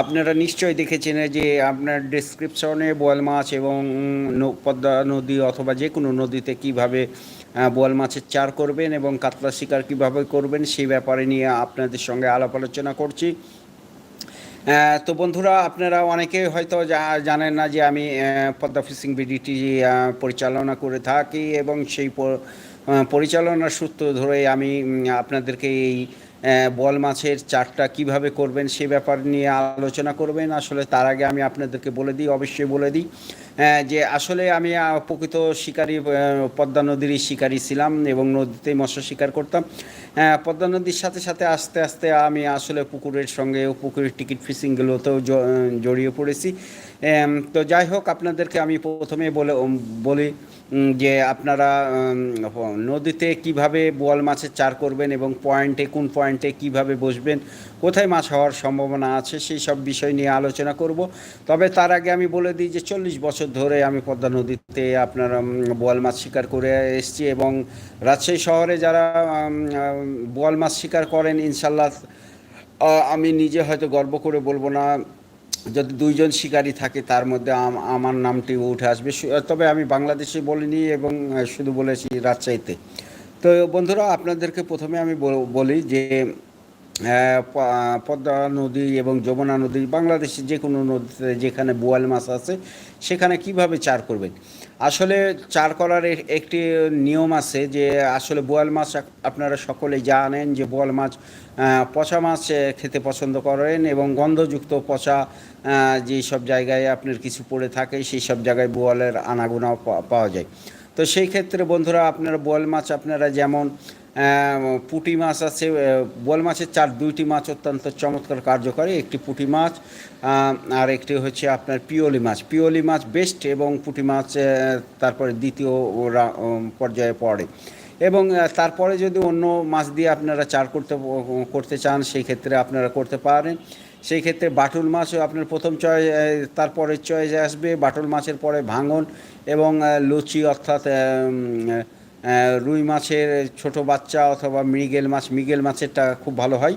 আপনারা নিশ্চয়ই দেখেছেন যে আপনার ডেসক্রিপশনে বোয়াল মাছ এবং পদ্মা নদী অথবা যে কোনো নদীতে কীভাবে বোয়াল মাছের চার করবেন এবং কাতলা শিকার কীভাবে করবেন সেই ব্যাপারে নিয়ে আপনাদের সঙ্গে আলাপ আলোচনা করছি। তো বন্ধুরা, আপনারা অনেকে হয়তো জানেন না যে আমি পদ্মা ফিশিং বিডিটি পরিচালনা করে থাকি এবং সেই পরিচালনার সূত্র ধরে আমি আপনাদেরকে এই বল মাছের চারটা কীভাবে করবেন সে ব্যাপার নিয়ে আলোচনা করবেন। আসলে তার আগে আমি আপনাদেরকে বলে দিই, অবশ্যই বলে দিই যে আসলে আমি প্রকৃত শিকারী পদ্মা নদীরই শিকারী ছিলাম এবং নদীতেই মৎস্য শিকার করতাম। পদ্মা নদীর সাথে সাথে আস্তে আস্তে আমি আসলে পুকুরের সঙ্গে পুকুরের টিকিট ফিসিংগুলোতেও জড়িয়ে পড়েছি। তো যাই হোক, আপনাদেরকে আমি প্রথমে বলে, বলি যে আপনারা নদীতে কীভাবে বোয়াল মাছের চার করবেন এবং পয়েন্টে, কোন পয়েন্টে কীভাবে বসবেন, কোথায় মাছ হওয়ার সম্ভাবনা আছে, সেই সব বিষয় নিয়ে আলোচনা করব। তবে তার আগে আমি বলে দিই যে চল্লিশ বছর ধরে আমি পদ্মা নদীতে আপনারা বোয়াল মাছ শিকার করে এসেছি এবং রাজশাহী শহরে যারা বোয়াল মাছ শিকার করেন, ইনশাল্লাহ আমি নিজে হয়তো গর্ব করে বলব না। যদি দুইজন শিকারী থাকে, তার মধ্যে আমার নামটি উঠে আসবে। তবে আমি বাংলাদেশে বলিনি এবং শুধু বলেছি রাজশাহীতে। তো বন্ধুরা, আপনাদেরকে প্রথমে আমি বল- যে পদ্মা নদী এবং যমুনা নদী, বাংলাদেশের যে কোনো নদীতে যেখানে বোয়াল মাছ আছে, সেখানে কীভাবে চার করবেন? আসলে চার করার একটি নিয়ম আছে যে আসলে বোয়াল মাছ আপনারা সকলেই জানেন যে বোয়াল মাছ পচা মাছ খেতে পছন্দ করেন এবং গন্ধযুক্ত পচা যেসব জায়গায় আপনার কিছু পড়ে থাকে, সেই সব জায়গায় বোয়ালের আনাগোনাও পাওয়া যায়। তো সেই ক্ষেত্রে বন্ধুরা, আপনারা বোয়াল মাছ, আপনারা যেমন পুঁটি মাছ আছে বোয়াল মাছের চার, দুইটি মাছ অত্যন্ত চমৎকার কার্যকরী। একটি পুঁটি মাছ আর একটি হচ্ছে আপনার পিওলি মাছ। পিওলি মাছ বেস্ট এবং পুঁটি মাছ তারপরে দ্বিতীয় পর্যায়ে পড়ে। এবং তারপরে যদি অন্য মাছ দিয়ে আপনারা চার করতে করতে চান, সেই ক্ষেত্রে আপনারা করতে পারেন। সেই ক্ষেত্রে বাটুল মাছও আপনার প্রথম চয়েস তারপরে চয়েসে আসবে। বাটুল মাছের পরে ভাঙন এবং লুচি অর্থাৎ রুই মাছের ছোট বাচ্চা অথবা মৃগেল মাছ মৃগেল মাছেরটা খুব ভালো হয়।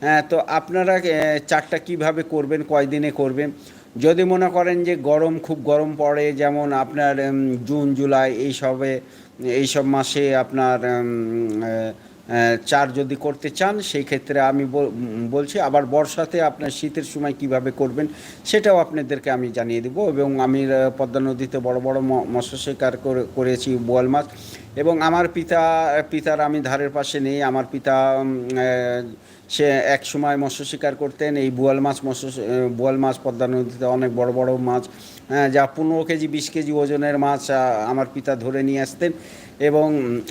হ্যাঁ, তো আপনারা চারটা কীভাবে করবেন কয়দিনে করবেন? যদি মনে করেন যে গরম খুব গরম পড়ে যেমন আপনার জুন জুলাই এইসবে এইসব মাসে আপনার চার যদি করতে চান সেই ক্ষেত্রে আমি বলছি আবার বর্ষাতে আপনার শীতের সময় কীভাবে করবেন সেটাও আপনাদেরকে আমি জানিয়ে দেবো। এবং আমি পদ্মা নদীতে বড় বড় মৎস্য শিকার করে- করেছি বোয়াল মাছ। এবং আমার পিতা, পিতার আমি ধারের পাশে নেই, আমার পিতা সে এক সময় মৎস্য শিকার করতেন, এই বোয়াল মাছ, মৎস্য বোয়াল মাছ, পদ্মা নদীতে অনেক বড় বড় মাছ যা পনেরো কেজি, বিশ কেজি ওজনের মাছ আমার পিতা ধরে নিয়ে আসতেন এবং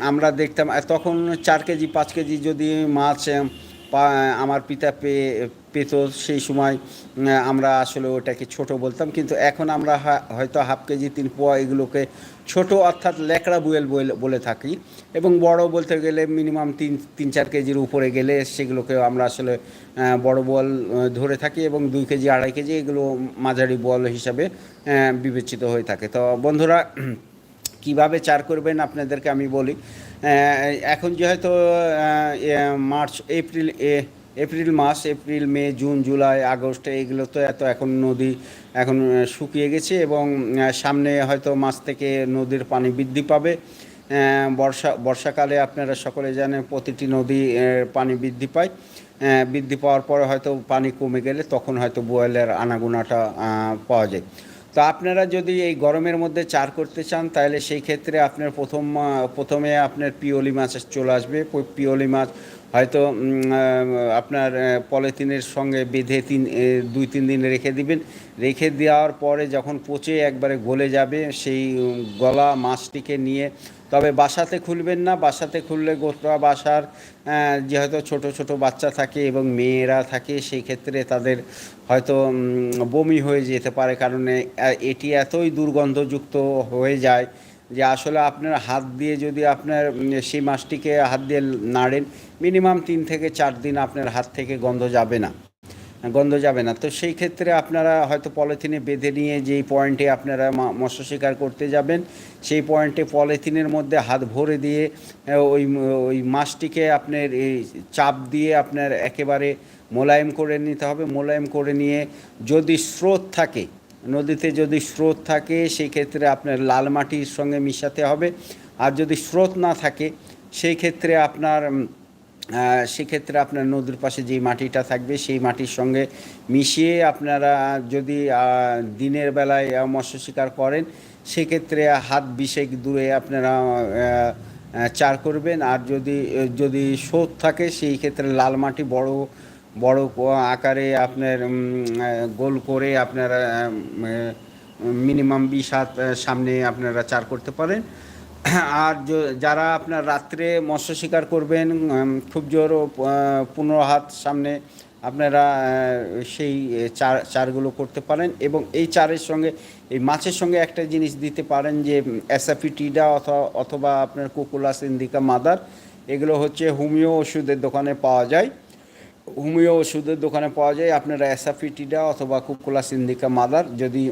আমরা দেখতাম তখন চার কেজি, পাঁচ কেজি যদি মাছ আমার পিতা পেয়ে পেত সেই সময় আমরা আসলে ওটাকে ছোট বলতাম। কিন্তু এখন আমরা হয়তো হাফ কেজি, তিন পোয়া এগুলোকে ছোট অর্থাৎ ল্যাকড়া বুয়েল বলে- থাকি। এবং বড় বলতে গেলে মিনিমাম তিন তিন, চার কেজির উপরে গেলে সেগুলোকে আমরা আসলে বড় বল ধরে থাকি এবং দুই কেজি, আড়াই কেজি এগুলো মাঝারি বল হিসাবে বিবেচিত হয়ে থাকে। তো বন্ধুরা কীভাবে চার করবেন আপনাদেরকে আমি বলি। এখন যেহেতু মার্চ, এপ্রিল, এ- এপ্রিল মাস, April, May, June, July, August এগুলো তো এত এখন নদী এখন শুকিয়ে গেছে এবং সামনে হয়তো মাস থেকে নদীর পানি বৃদ্ধি পাবে। বর্ষা, বর্ষাকালে আপনারা সকলে জানেন প্রতিটি নদী পানি বৃদ্ধি পায়। বৃদ্ধি পাওয়ার পরে হয়তো পানি কমে গেলে তখন হয়তো বোয়েলের আনাগোনাটা পাওয়া যায়। তো আপনারা যদি এই গরমের মধ্যে চার করতে চান, তাহলে সেই ক্ষেত্রে আপনার প্রথম প্রথমে আপনার পিওলি মাছ চলে আসবে। পিওলি মাছ হয়তো আপনার পলিথিনের সঙ্গে বেঁধে তিন দুই, তিন দিন রেখে দিবেন। রেখে দেওয়ার পরে যখন পচে একবারে গলে যাবে, সেই গলা মাছটিকে নিয়ে তবে বাসাতে খুলবেন না। বাসাতে খুললে গোটা বাসার যেহেতু ছোট ছোট বাচ্চা থাকে এবং মেয়েরা থাকে, সেই ক্ষেত্রে তাদের হয়তো বমি হয়ে যেতে পারে। কারণ এটি এতই দুর্গন্ধযুক্ত হয়ে যায় যে আসলে আপনার হাত দিয়ে যদি আপনার সেই মাছটিকে হাত দিয়ে নাড়েন, মিনিমাম তিন থেকে চার দিন আপনার হাত থেকে গন্ধ যাবে না। গন্ধ যাবে না। তো সেই ক্ষেত্রে আপনারা হয়তো পলিথিনে বেঁধে নিয়ে যেই পয়েন্টে আপনারা মৎস্য শিকার করতে যাবেন, সেই পয়েন্টে পলিথিনের মধ্যে হাত ভরে দিয়ে ওই ওই মাছটিকে আপনার এই চাপ দিয়ে আপনার একেবারে মোলায়েম করে নিতে হবে। মোলায়েম করে নিয়ে যদি স্রোত থাকে, নদীতে যদি স্রোত থাকে, সেই ক্ষেত্রে আপনার লাল মাটির সঙ্গে মিশাতে হবে। আর যদি স্রোত না থাকে, সেই ক্ষেত্রে আপনার সেক্ষেত্রে আপনার নদীর পাশে যেই মাটিটা থাকবে, সেই মাটির সঙ্গে মিশিয়ে আপনারা যদি দিনের বেলায় মৎস্য শিকার করেন, সেক্ষেত্রে হাত বিশেক দূরে আপনারা চার করবেন। আর যদি যদি স্রোত থাকে, সেই ক্ষেত্রে লাল মাটি বড় বড় আকারে আপনার গোল করে আপনারা মিনিমাম বিশ হাত সামনে আপনারা চার করতে পারেন। আর যারা আপনার রাত্রে মৎস্য শিকার করবেন খুব জোর পনেরো হাত সামনে আপনারা সেই চার, চারগুলো করতে পারেন এবং এই চারের সঙ্গে, এই মাছের সঙ্গে একটা জিনিস দিতে পারেন যে অ্যাসাফিটিডা অথবা অথবা আপনার কুকুলাস ইন্ডিকা মাদার, এগুলো হচ্ছে হোমিও ওষুধের দোকানে পাওয়া যায়। হোমিও ওষুধের দোকানে পাওয়া যায়, আপনারা অ্যাসাফিটিডা অথবা কুকুলাস ইন্ডিকা মাদার, যদি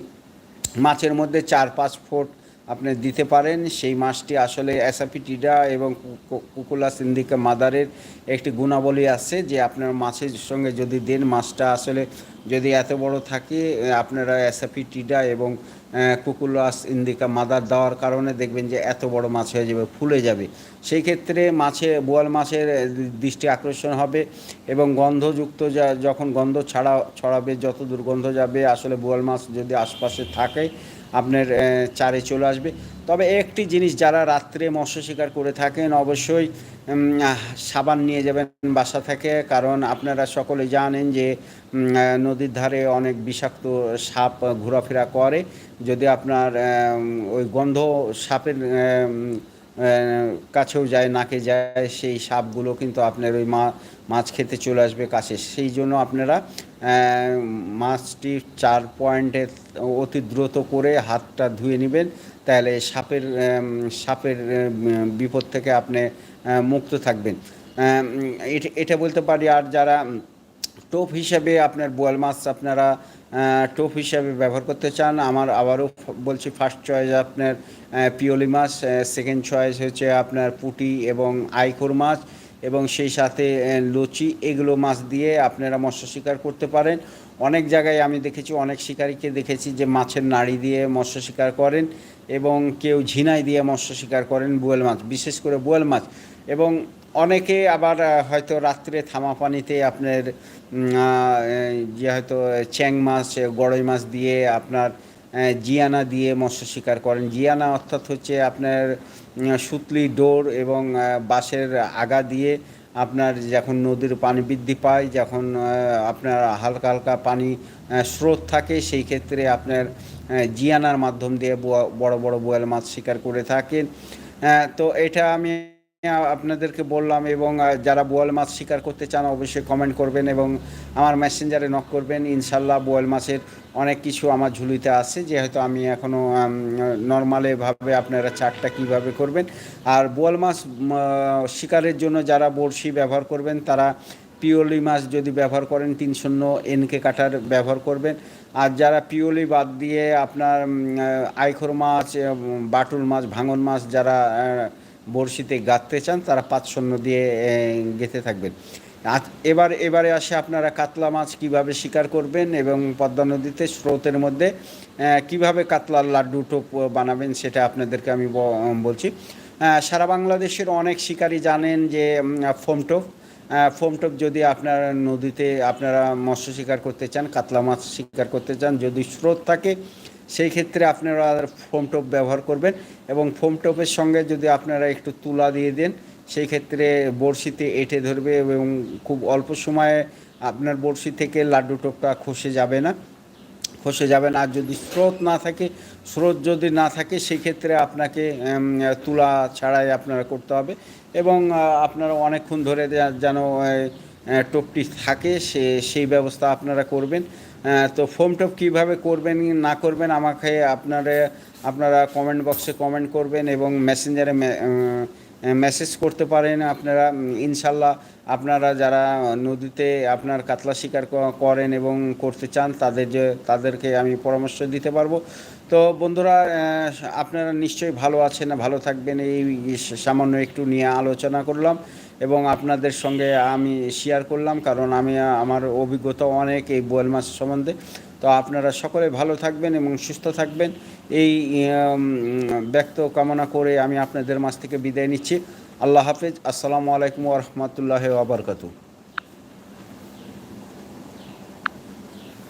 মাছের মধ্যে চার, পাঁচ ফুট আপনি দিতে পারেন। সেই মাছটি আসলে অ্যাসাফিটিডা এবং কু- কুকুলাস ইন্ডিকা মাদারের একটি গুণাবলী আছে যে আপনার মাছের সঙ্গে যদি দেন মাছটা আসলে যদি এত বড় থাকে, আপনারা অ্যাসাফিটিডা এবং কুকুলাস ইন্ডিকা মাদার দেওয়ার কারণে দেখবেন যে এত বড় মাছ হয়ে যাবে, ফুলে যাবে। সেই ক্ষেত্রে মাছে, বোয়াল মাছের দৃষ্টি আকর্ষণ হবে এবং গন্ধযুক্ত যা, যখন গন্ধ ছাড়া, ছড়াবে, যত দুর্গন্ধ যাবে, আসলে বোয়াল মাছ যদি আশপাশে থাকে আপনার চারে চলে আসবে। তবে একটি জিনিস যারা রাত্রে মৎস্য শিকার করে থাকেন, অবশ্যই সাবান নিয়ে যাবেন বাসা থেকে, কারণ আপনারা সকলে জানেন যে নদীর ধারে অনেক বিষাক্ত সাপ ঘোরাফেরা করে। যদি আপনার ওই গন্ধ সাপের কাছেও যায়, নাকে যায়, সেই সাপগুলো কিন্তু আপনার ওই মা, মাছ খেতে চলে আসবে কাছে। সেই জন্য আপনারা মাছটি চার পয়েন্টে অতি দ্রুত করে হাতটা ধুয়ে নেবেন। তাহলে সাপের সাপের বিপদ থেকে আপনি মুক্ত থাকবেন। এটা- বলতে পারি, আর যারা টোপ হিসাবে আপনার বোয়াল মাছ আপনারা টোপ হিসাবে ব্যবহার করতে চান, আমার আবারও বলছি ফার্স্ট চয়েস আপনার পিওলি মাছ সেকেন্ড চয়েস হচ্ছে আপনার পুঁটি এবং আইকোর মাছ। এবং সেই সাথে লুচি, এগুলো মাছ দিয়ে আপনারা মৎস্য শিকার করতে পারেন। অনেক জায়গায় আমি দেখেছি, অনেক শিকারীকে দেখেছি যে মাছের নাড়ি দিয়ে মৎস্য শিকার করেন এবং কেউ ঝিনাই দিয়ে মৎস্য শিকার করেন বোয়াল মাছ, বিশেষ করে বোয়াল মাছ। এবং অনেকে আবার হয়তো রাত্রে থামা পানিতে আপনার যে হয়তো চ্যাং মাছ গড়ই মাছ দিয়ে আপনার জিয়ানা দিয়ে মৎস্য শিকার করেন। জিয়ানা অর্থাৎ হচ্ছে আপনার সুতলি ডোর এবং বাঁশের আগা দিয়ে আপনার যখন নদীর পানি বৃদ্ধি পায়, যখন আপনার হালকা হালকা পানি স্রোত থাকে, সেই ক্ষেত্রে আপনার জিয়ানার মাধ্যম দিয়ে বড় বড় বোয়াল মাছ শিকার করে থাকেন। তো এটা আমি আপনাদেরকে বললাম এবং যারা বোয়াল মাছ শিকার করতে চান অবশ্যই কমেন্ট করবেন এবং আমার মেসেঞ্জারে নক করবেন। ইনশাল্লাহ বোয়াল মাছের অনেক কিছু আমার ঝুলিতে আছে, যেহেতু আমি এখনও নর্মালেভাবে আপনারা চারটা কীভাবে করবেন। আর বোয়াল মাছ শিকারের জন্য যারা বড়শি ব্যবহার করবেন, তারা পিওলি মাছ যদি ব্যবহার করেন তিন শূন্য এনকে কাটার ব্যবহার করবেন। আর যারা পিওলি বাদ দিয়ে আপনার আইখর মাছ বাটুল মাছ, ভাঙন মাছ, যারা বড়শিতে গাঁথতে চান তারা পাঁচ শূন্য দিয়ে গেঁথে থাকবেন। এবার এবারে আসে আপনারা কাতলা মাছ কীভাবে শিকার করবেন এবং পদ্মা নদীতে স্রোতের মধ্যে কীভাবে কাতলার লাড্ডু টোপ বানাবেন সেটা আপনাদেরকে আমি বলছি। সারা বাংলাদেশের অনেক শিকারী জানেন যে উম, ফোম টোপ। ফোম টোপ যদি আপনার নদীতে আপনারা মৎস্য শিকার করতে চান কাতলা মাছ শিকার করতে চান যদি স্রোত থাকে সেই ক্ষেত্রে আপনারা ফোম টোপ ব্যবহার করবেন এবং ফোম টোপের সঙ্গে যদি আপনারা একটু তুলা দিয়ে দেন, সেই ক্ষেত্রে বড়শিতে এঁটে ধরবে এবং খুব অল্প সময়ে আপনার বড়শি থেকে লাড্ডু টোপটা খসে যাবে না। খসে যাবেন আর যদি স্রোত না থাকে, স্রোত যদি না থাকে, সেই ক্ষেত্রে আপনাকে তুলা ছাড়াই আপনারা করতে হবে এবং আপনারা অনেকক্ষণ ধরে যেন টোপটি থাকে, সে, সেই ব্যবস্থা আপনারা করবেন। তো ফোম টপ কীভাবে করবেন, না করবেন আমাকে আপনারা আপনারা কমেন্ট বক্সে কমেন্ট করবেন এবং মেসেঞ্জারে মেসেজ করতে পারেন আপনারা। ইনশাল্লাহ আপনারা যারা নদীতে আপনার কাতলা শিকার করেন এবং করতে চান, তাদের যে, তাদেরকে আমি পরামর্শ দিতে পারব। তো বন্ধুরা আপনারা নিশ্চয়ই ভালো আছেন, ভালো থাকবেন, এই সামান্য একটু নিয়ে আলোচনা করলাম। এবং আপনাদের সঙ্গে আমি শেয়ার করলাম, কারণ আমি, আমার অভিজ্ঞতা অনেক এই বোয়াল মাছ সম্বন্ধে। তো আপনারা সকলে ভালো থাকবেন এবং সুস্থ থাকবেন। এই ব্যক্ত কামনা করে আমি আপনাদের মাছ থেকে বিদায় নিচ্ছি। আল্লাহ হাফেজ। আসসালামু আলাইকুম ওরহমতুল্লাহ ওবরকাতু